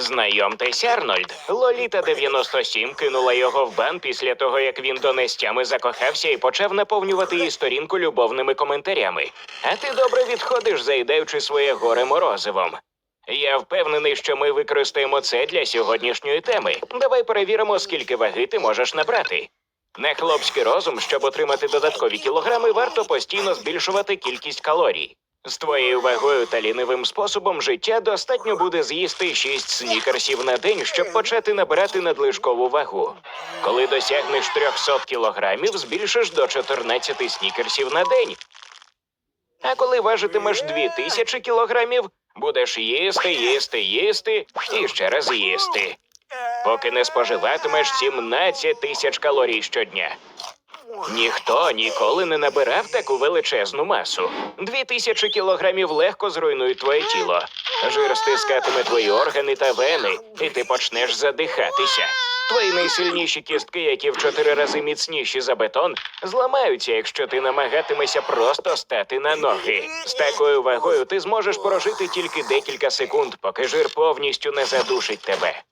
Знайомтесь, Арнольд. Лоліта 97 кинула його в бан після того, як він до нестями закохався і почав наповнювати її сторінку любовними коментарями. А ти добре відходиш, заїдаючи своє горе морозивом. Я впевнений, що ми використаємо це для сьогоднішньої теми. Давай перевіримо, скільки ваги ти можеш набрати. На хлопський розум, щоб отримати додаткові кілограми, варто постійно збільшувати кількість калорій. З твоєю вагою та лінивим способом життя достатньо буде з'їсти 6 снікерсів на день, щоб почати набирати надлишкову вагу. Коли досягнеш 300 кілограмів, збільшиш до 14 снікерсів на день. А коли важитимеш 2000 кілограмів, будеш їсти, їсти, їсти і ще раз їсти. Поки не споживатимеш 17 тисяч калорій щодня. Ніхто ніколи не набирав таку величезну масу. Дві тисячі кілограмів легко зруйнують твоє тіло. Жир стискатиме твої органи та вени, і ти почнеш задихатися. Твої найсильніші кістки, які в чотири рази міцніші за бетон, зламаються, якщо ти намагатимешся просто стати на ноги. З такою вагою ти зможеш прожити тільки декілька секунд, поки жир повністю не задушить тебе.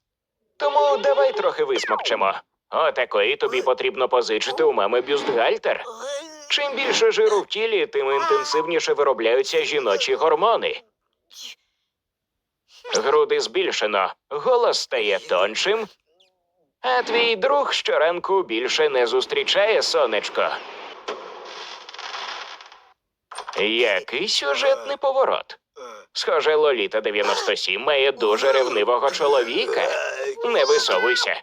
Тому давай трохи висмокчемо. Отакої тобі потрібно позичити у мами бюстгальтер. Чим більше жиру в тілі, тим інтенсивніше виробляються жіночі гормони. Груди збільшено, голос стає тоншим, а твій друг щоранку більше не зустрічає сонечко. Який сюжетний поворот. Схоже, Лоліта 97 має дуже ревнивого чоловіка. Не висовуйся.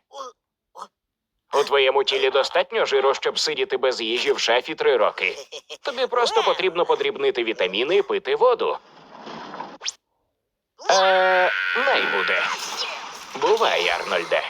У твоєму тілі достатньо жиру, щоб сидіти без їжі в шафі три роки. Тобі просто потрібно подрібнити вітаміни і пити воду. Е, най буде. Бувай, Арнольде.